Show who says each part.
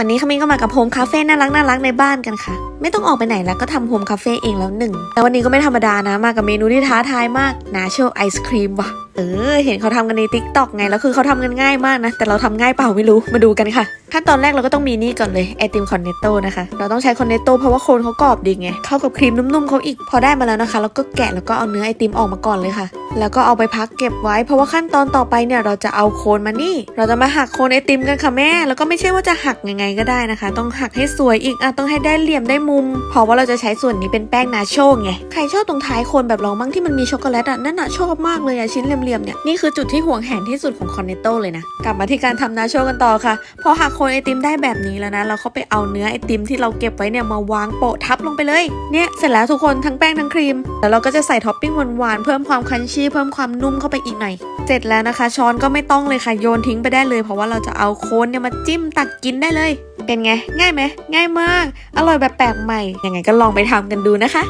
Speaker 1: วันนี้ขมิ้นก็มากับโฮมคาเฟ่น่ารักน่ารักในบ้านกันค่ะ ไม่ต้องออกไปไหนแล้วก็ทำโฮมคาเฟ่เองแล้วหนึ่งแต่วันนี้ก็ไม่ธรรมดานะ มากับเมนูที่ท้าทายมากนาโชไอศครีมว่ะ เออ เห็นเขาทำกันในทิกตอกไง แล้วคือเขาทำกันง่ายมากนะ แต่เราทำง่ายเปล่าไม่รู้ มาดูกันค่ะ ขั้นตอนแรกเราก็ต้องมีนี่ก่อนเลย ไอติมคอนเนตโต้นะคะ เราต้องใช้คอนเนตโต้เพราะว่าโคนเขากรอบดีไง เข้ากับครีมนุ่มๆเขาอีก พอได้มาแล้วนะคะ แล้วก็แกะแล้วก็เอาเนื้อไอติมออกมาก่อนเลยค่ะ แล้วก็เอาไปพักเก็บไว้ เพราะว่าขั้นตอนต่อไปเนี่ยเราจะเอาโคนมานี่ เราจะมาหักโคนไอติมกันค่ะแม่ แล้วก็ไม่ใช่ว่าจะหักยังไงก็ได้นะคะ ต้องหักให้สวยอีกอะต้องให้ได้เหลี่ยมได้มุม เพราะว่าเราจะใช้ส่วนนี้เป็นแป้งนาโชไง ใครชอบตรงท้ายโคนแบบเราบ้างที่มันมีช็อกโกแลตอะนั่นน่ะชอบมากเลยอะชิ้นเหลี่ยมๆเนี่ยนี่คือจุดที่ห่วงแหนที่สุดของคอนเนตโต้เลยนะ กลับมาที่การทำนาโชกันต่อค่ะ พอหักโคนไอติมได้แบบนี้แล้วนะ เราก็ไปเอาเนื้อไอติมที่เราเก็บไว้เนี่ยมาวางโปะทับลงไปเลย เนี่ยเสร็จแล้วทุกคนทั้งแป้งทั้งครีม แล้วเราก็จะใส่ท็อปปิ้งหวานๆเพิ่มความคันชี่เพิ่มความนุ่มเข้าไปอีกหน่อย เสร็จแล้วนะคะ ช้อนก็ไม่ต้องเลยค่ะโยนทิ้งไปได้เลย เพราะว่าเราจะเอาโคนเนี่ยมาจิ้มตักกินได้เลย เป็นไง ง่ายไหมง่ายมาก อร่อยแบบแปลกใหม่ยังไงก็ลองไปทำกันดูนะคะ